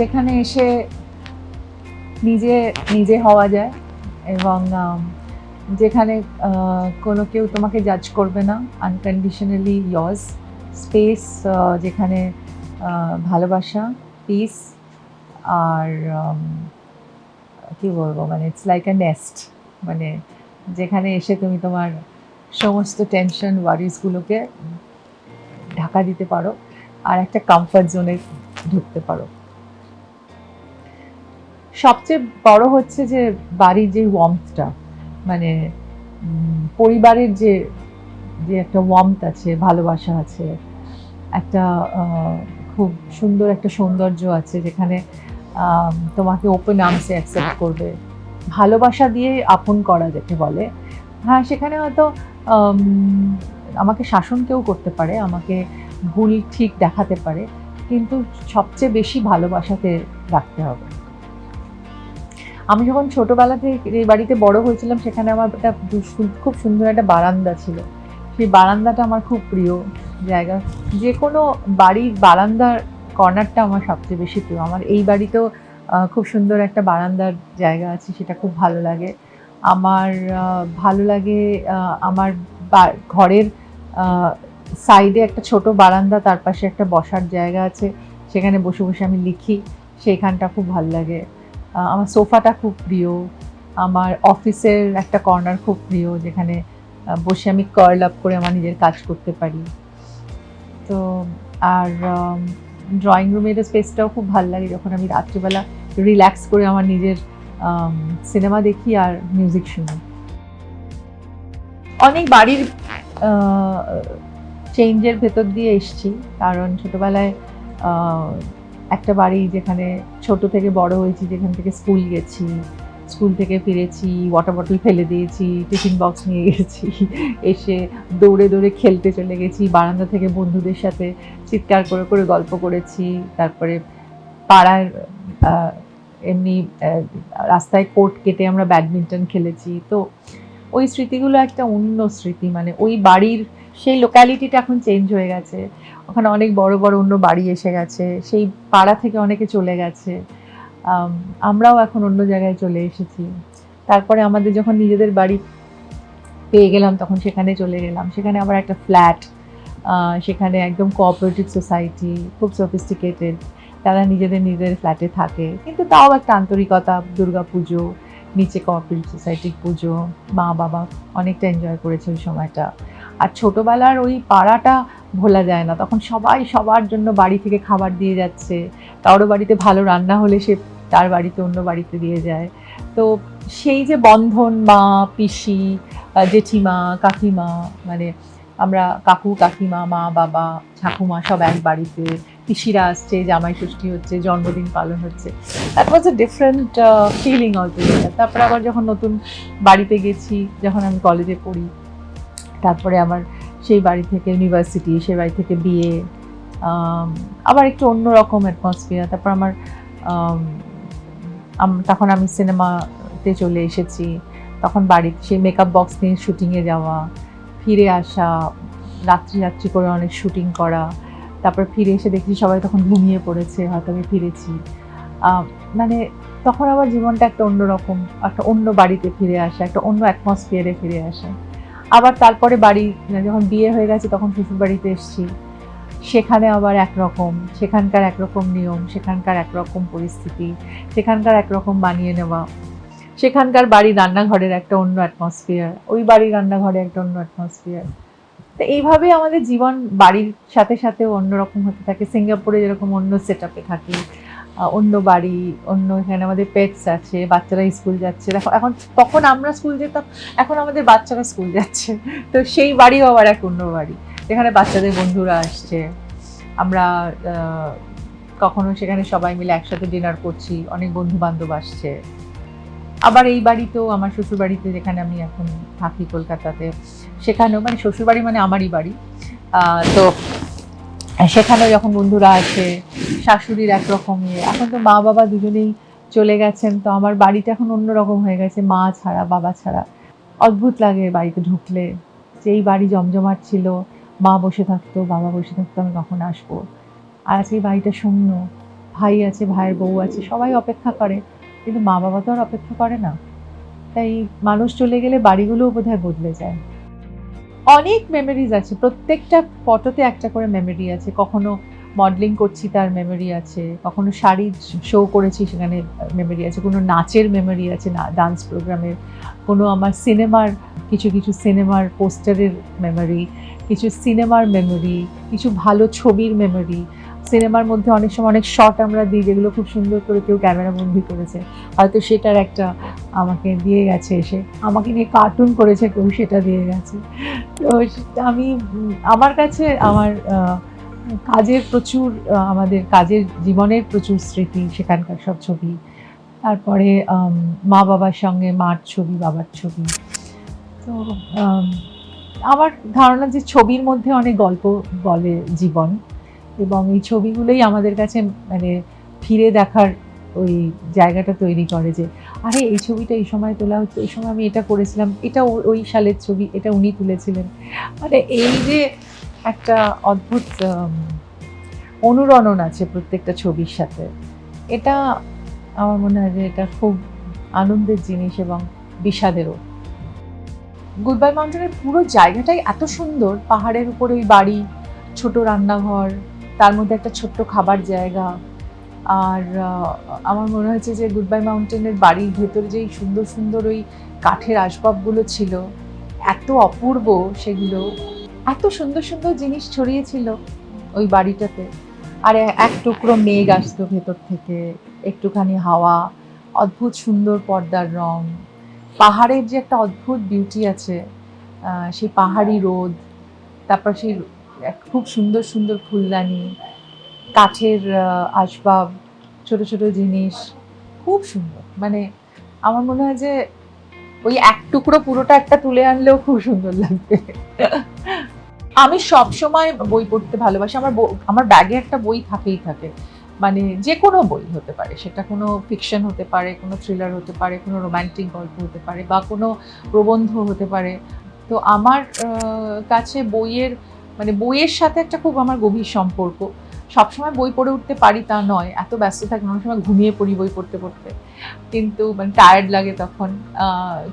যেখানে এসে নিজে নিজে হওয়া যায় এবং যেখানে কোনো কেউ তোমাকে জাজ করবে না আনকন্ডিশনালি ইয়স স্পেস যেখানে ভালোবাসা পিস আর কি বলব মানে ইটস লাইক আ নেস্ট মানে যেখানে এসে তুমি তোমার সমস্ত টেনশন ওয়ারিসগুলোকে ঢাকা দিতে পারো, আর একটা কমফর্ট জোনে ঢুকতে পারো। সবচেয়ে বড় হচ্ছে যে বাড়ির যে ওয়ার্মথটা মানে পরিবারের যে যে একটা ওয়ার্মথ আছে, ভালোবাসা আছে, একটা খুব সুন্দর একটা সৌন্দর্য আছে যেখানে তোমাকে ওপেন আর্মসে অ্যাকসেপ্ট করবে। ভালোবাসা দিয়ে আপন করা যেতে বলে। হ্যাঁ সেখানে হয়তো আমাকে শাসন কেউ করতে পারে, আমাকে ভুল ঠিক দেখাতে পারে, কিন্তু সবচেয়ে বেশি ভালোবাসাতে রাখতে হবে। আমি যখন ছোটবেলাতে এই বাড়িতে বড় হয়েছিলাম, সেখানে আমার একটা খুব সুন্দর একটা বারান্দা ছিল। সেই বারান্দাটা আমার খুব প্রিয় জায়গা। যে কোনো বাড়ির বারান্দার কর্নারটা আমার সবচেয়ে বেশি প্রিয়। আমার এই বাড়িতেও খুব সুন্দর একটা বারান্দার জায়গা আছে, সেটা খুব ভালো লাগে। আমার ভালো লাগে আমার ঘরের সাইডে একটা ছোট বারান্দা, তার পাশে একটা বসার জায়গা আছে। সেখানে বসে বসে আমি লিখি। সেইখানটা খুব ভালো লাগে। আমার সোফাটা খুব প্রিয়, আমার অফিসের একটা কর্নার খুব প্রিয়, যেখানে বসে আমি কার্ল আপ করে আমার নিজের কাজ করতে পারি। তো, আর ড্রয়িং রুমের স্পেসটাও খুব ভালো লাগে যখন আমি রাত্রিবেলা রিল্যাক্স করে আমার নিজের সিনেমা দেখি আর মিউজিক শুনি। অনেক বাড়ির চেঞ্জের ভেতর দিয়ে এসছি, কারণ ছোটবেলায় একটা বাড়ি যেখানে ছোট থেকে বড় হয়েছি, যেখান থেকে স্কুল গেছি, স্কুল থেকে ফিরেছি ওয়াটার বটল ফেলে দিয়েছি, টিফিন বক্স নিয়ে গেছি, এসে দৌড়ে দৌড়ে খেলতে চলে গেছি, বারান্দা থেকে বন্ধুদের সাথে চিৎকার করে করে গল্প করেছি, তারপরে পাড়ার এমনি রাস্তায় কোর্ট কেটে আমরা ব্যাডমিন্টন খেলেছি। তো ওই স্মৃতিগুলো একটা অন্য স্মৃতি মানে ওই বাড়ির সেই লোক্যালিটিটা এখন চেঞ্জ হয়ে গেছে। ওখানে অনেক বড় বড় অন্য বাড়ি এসে গেছে। সেই পাড়া থেকে অনেকে চলে গেছে। আমরাও এখন অন্য জায়গায় চলে এসেছি। তারপরে আমাদের যখন নিজেদের বাড়ি পেয়ে গেলাম, তখন সেখানে চলে গেলাম। সেখানে আবার একটা ফ্ল্যাট সেখানে একদম কোঅপারেটিভ সোসাইটি খুব সফিস্টিকেটেড তারা নিজেদের নিজেদের ফ্ল্যাটে থাকে। কিন্তু তাও একটা আন্তরিকতা, দুর্গা পুজো, নিচে কোঅপারেটিভ সোসাইটির পুজো মা বাবা অনেকটা এনজয় করেছে ওই সময়টা। আর ছোটোবেলার ওই পাড়াটা ভোলা যায় না। তখন সবাই সবার জন্য বাড়ি থেকে খাবার দিয়ে যাচ্ছে। কারও বাড়িতে ভালো রান্না হলে সে তার বাড়িতে অন্য বাড়িতে দিয়ে যায়। তো সেই যে বন্ধন, মা, পিসি জেঠিমা, কাকিমা মানে আমরা কাকু, কাকিমা, মা, বাবা, ঠাকুমা সব এক বাড়িতে। পিসিরা আসছে, জামাই ষষ্ঠী হচ্ছে, জন্মদিন পালন হচ্ছে। That was a different feeling altogether তারপরে আবার যখন নতুন বাড়িতে গেছি, যখন আমি কলেজে পড়ি তারপরে আমার সেই বাড়ি থেকে ইউনিভার্সিটি সেই বাড়ি থেকে বিয়ে আবার একটু অন্যরকম অ্যাটমসফিয়ার তারপর আমার আম, আম- তখন আমি সিনেমাতে চলে এসেছি তখন বাড়িতে সেই মেকআপ বক্স নিয়ে শুটিংয়ে যাওয়া ফিরে আসা রাত্রি রাত্রি করে অনেক শুটিং করা তারপর ফিরে এসে দেখছি সবাই তখন ঘুমিয়ে পড়েছে হয়তো আমি ফিরেছি। মানে তখন আবার জীবনটা একটা অন্যরকম একটা অন্য বাড়িতে ফিরে আসা একটা অন্য অ্যাটমসফিয়ারে ফিরে আসা। আবার তারপরে বাড়ি, যখন বিয়ে হয়ে গেছে তখন শ্বশুর বাড়িতে এসেছি। সেখানে আবার একরকম, সেখানকার একরকম নিয়ম, সেখানকার একরকম পরিস্থিতি, সেখানকার একরকম বানিয়ে নেওয়া। সেখানকার বাড়ি রান্নাঘরের একটা অন্য অ্যাটমসফিয়ার ওই বাড়ির রান্নাঘরে একটা অন্য অ্যাটমসফিয়ার তো এইভাবে আমাদের জীবন বাড়ির সাথে সাথে অন্যরকম হতে থাকে, সিঙ্গাপুরে যেরকম অন্য সেট আপে থাকি। অন্য বাড়ি, অন্য এখানে আমাদের পেটস আছে, বাচ্চারা স্কুল যাচ্ছে। দেখো, এখন তখন আমরা স্কুল যেতাম, এখন আমাদের বাচ্চারা স্কুল যাচ্ছে। তো সেই বাড়িও আবার এক অন্য বাড়ি। যেখানে বাচ্চাদের বন্ধুরা আসছে। আমরা কখনো সেখানে সবাই মিলে একসাথে ডিনার করছি, অনেক বন্ধু বান্ধব আসছে। আবার এই বাড়িতেও, আমার শ্বশুর বাড়িতে যেখানে আমি এখন থাকি কলকাতাতে, সেখানেও মানে শ্বশুর বাড়ি মানে আমারই বাড়ি। তো সেখানেও যখন বন্ধুরা আছে, শাশুড়ির একরকম ইয়ে এখন তো মা বাবা দুজনেই চলে গেছেন, তো আমার বাড়িটা এখন অন্যরকম হয়ে গেছে, মা ছাড়া, বাবা ছাড়া। অদ্ভুত লাগে বাড়িতে ঢুকলে, যে এই বাড়ি জমজমাট ছিল, মা বসে থাকতো, বাবা বসে থাকতো, আমি কখন আসব? আর এই বাড়িটা শূন্য, ভাই আছে, ভাইয়ের বউ আছে, সবাই অপেক্ষা করে, কিন্তু মা বাবা তো আর অপেক্ষা করে না। তাই মানুষ চলে গেলে বাড়িগুলোও বোধহয় বদলে যায়। অনেক মেমোরিজ আছে। প্রত্যেকটা ফটোতে একটা করে মেমোরি আছে। কখনো মডেলিং করছি, তার মেমোরি আছে। কখনো শাড়ি শো করেছি, সেখানে মেমোরি আছে। কোনো নাচের মেমোরি আছে, না ডান্স প্রোগ্রামের কোনো আমার সিনেমার কিছু কিছু সিনেমার পোস্টারের মেমোরি কিছু সিনেমার মেমোরি কিছু ভালো ছবির মেমোরি সিনেমার মধ্যে অনেক সময় অনেক শট আমরা দিই, যেগুলো খুব সুন্দর করে কেউ ক্যামেরা বন্দি করেছে। হয়তো সেটার একটা আমাকে দিয়ে গেছে এসে আমাকে নিয়ে কার্টুন করেছে, কেউ সেটা দিয়ে গেছে। তো আমি, আমার কাছে আমার কাজের প্রচুর আমাদের কাজের জীবনের প্রচুর স্মৃতি সেখানকার সব ছবি। তারপরে মা বাবার সঙ্গে মার ছবি, বাবার ছবি। তো আমার ধারণা যে ছবির মধ্যে অনেক গল্প বলে জীবন এবং এই ছবিগুলোই আমাদের কাছে মানে ফিরে দেখার ওই জায়গাটা তৈরি করে যে আরে, এই ছবিটা এই সময় তোলা হচ্ছে, এই সময় আমি এটা করেছিলাম, এটা ওই সালের ছবি, এটা উনি তুলেছিলেন। মানে এই যে একটা অদ্ভুত অনুরণন আছে প্রত্যেকটা ছবির সাথে, এটা আমার মনে হয় যে এটা খুব আনন্দের জিনিস এবং বিষাদেরও। গুড বাই মাউন্টেনের পুরো জায়গাটাই এত সুন্দর, পাহাড়ের উপরে ওই বাড়ি, ছোট রান্নাঘর, তার মধ্যে একটা ছোট্ট খাবার জায়গা। আর আমার মনে হয়েছে যে গুড বাই মাউন্টেনের বাড়ির ভেতরে যেই সুন্দর সুন্দর ওই কাঠের আসবাবগুলো ছিল, এত অপূর্ব সেগুলো, এত সুন্দর সুন্দর জিনিস ছড়িয়েছিল ওই বাড়িটাতে। আর এক টুকরো মেঘ আসতো ভেতর থেকে, একটুখানি হাওয়া, অদ্ভুত সুন্দর পর্দার রং, পাহাড়ের যে একটা অদ্ভুত বিউটি আছে সেই পাহাড়ি রোদ, তারপর সেই খুব সুন্দর সুন্দর ফুলদানি কাঠের আসবাব, ছোট ছোট জিনিস, খুব সুন্দর। মানে আমার মনে হয় যে ওই এক টুকরো পুরোটা একটা তুলে আনলেও খুব সুন্দর লাগবে। আমি সব সময় বই পড়তে ভালোবাসি। আমার আমার ব্যাগে একটা বই থাকেই থাকে। মানে যে কোনো বই হতে পারে। সেটা কোনো ফিকশন হতে পারে, কোনো থ্রিলার হতে পারে, কোনো রোমান্টিক গল্প হতে পারে বা কোনো প্রবন্ধ হতে পারে। তো আমার কাছে বইয়ের মানে বইয়ের সাথে একটা খুব আমার গভীর সম্পর্ক। সবসময় বই পড়ে উঠতে পারি তা নয়। এত ব্যস্ত থাকি, অনেক সময় ঘুমিয়ে পড়ি বই পড়তে পড়তে। কিন্তু মানে টায়ার্ড লাগে তখন।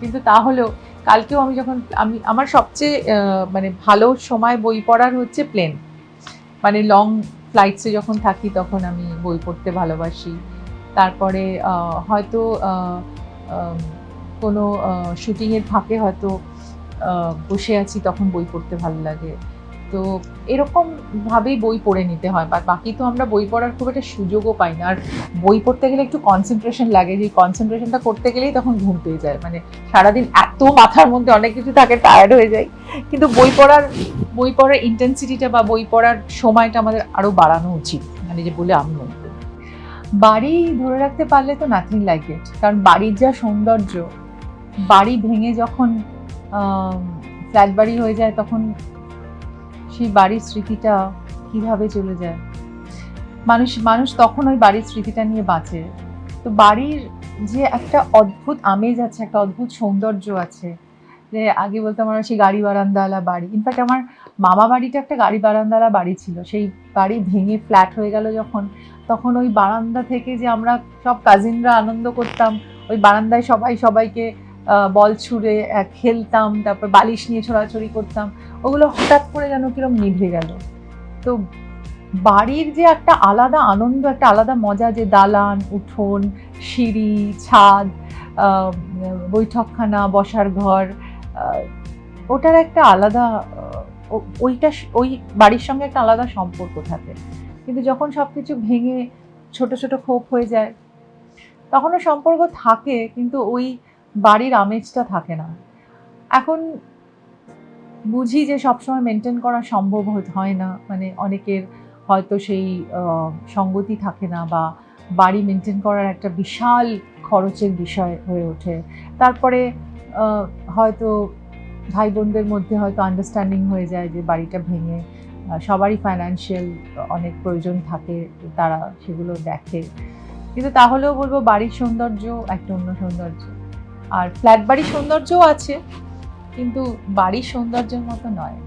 কিন্তু তাহলেও, কালকেও আমি যখন, আমি, আমার সবচেয়ে মানে ভালো সময় বই পড়ার হচ্ছে প্লেন মানে লং ফ্লাইটসে যখন থাকি তখন আমি বই পড়তে ভালোবাসি। তারপরে হয়তো কোনো শুটিংয়ের ফাঁকে হয়তো বসে আছি তখন বই পড়তে ভালো লাগে। তো এরকম ভাবেই বই পড়ে নিতে হয় বা বাকি তো আমরা বই পড়ার খুব একটা সুযোগও পাই না। আর বই পড়তে গেলে একটু কনসেন্ট্রেশন লাগে, যে কনসেন্ট্রেশনটা করতে গেলেই তখন ঘুম পেয়ে যায়। মানে সারাদিন এত মাথার মধ্যে অনেক কিছু থাকে টায়ার্ড হয়ে যায় কিন্তু বই পড়ার বই পড়ার ইন্টেন্সিটিটা বা বই পড়ার সময়টা আমাদের আরও বাড়ানো উচিত। মানে যে বলে আমি বাড়ি ধরে রাখতে পারলে তো নাথিং লাইক ইট কারণ বাড়ির যা সৌন্দর্য, বাড়ি ভেঙে যখন ফ্ল্যাট বাড়ি হয়ে যায়, তখন সেই বাড়ির স্মৃতিটা কীভাবে চলে যায়? মানুষ মানুষ তখন ওই বাড়ির স্মৃতিটা নিয়ে বাঁচে। তো বাড়ির যে একটা অদ্ভুত আমেজ আছে, একটা অদ্ভুত সৌন্দর্য আছে, যে আগে বলতাম আমরা সেই গাড়ি বারান্দাওয়ালা বাড়ি। ইনফ্যাক্ট আমার মামা বাড়িটা একটা গাড়ি বারান্দাওয়ালা বাড়ি ছিল। সেই বাড়ি ভেঙে ফ্ল্যাট হয়ে গেল যখন, তখন ওই বারান্দা থেকে যে আমরা সব কাজিনরা আনন্দ করতাম, ওই বারান্দায় সবাই সবাইকে বল ছুঁড়ে খেলতাম, তারপর বালিশ নিয়ে ছোড়াছড়ি করতাম, ওগুলো হঠাৎ করে যেন কিরম নিভে গেল। তো বাড়ির যে একটা আলাদা আনন্দ, একটা আলাদা মজা, যে দালান, উঠোন, সিঁড়ি, ছাদ বৈঠকখানা, বসার ঘর ওটার একটা আলাদা ওইটা ওই বাড়ির সঙ্গে একটা আলাদা সম্পর্ক থাকে। কিন্তু যখন সব কিছু ভেঙে ছোট ছোট ক্ষোভ হয়ে যায়, তখনও সম্পর্ক থাকে, কিন্তু ওই বাড়ির আমেজটা থাকে না। এখন বুঝি যে সবসময় মেনটেন করা সম্ভব হয় না। মানে অনেকের হয়তো সেই সঙ্গতি থাকে না বা বাড়ি মেনটেন করার একটা বিশাল খরচের বিষয় হয়ে ওঠে। তারপরে হয়তো ভাই বোনদের মধ্যে হয়তো আন্ডারস্ট্যান্ডিং হয়ে যায় যে বাড়িটা ভেঙে সবারই ফাইন্যান্সিয়াল অনেক প্রয়োজন থাকে, তারা সেগুলো দেখে। কিন্তু তাহলেও বলব বাড়ির সৌন্দর্য একটা অন্য সৌন্দর্য। আর ফ্ল্যাট বাড়ির সৌন্দর্যও আছে কিন্তু বাড়ির সৌন্দর্যের মতো নয়।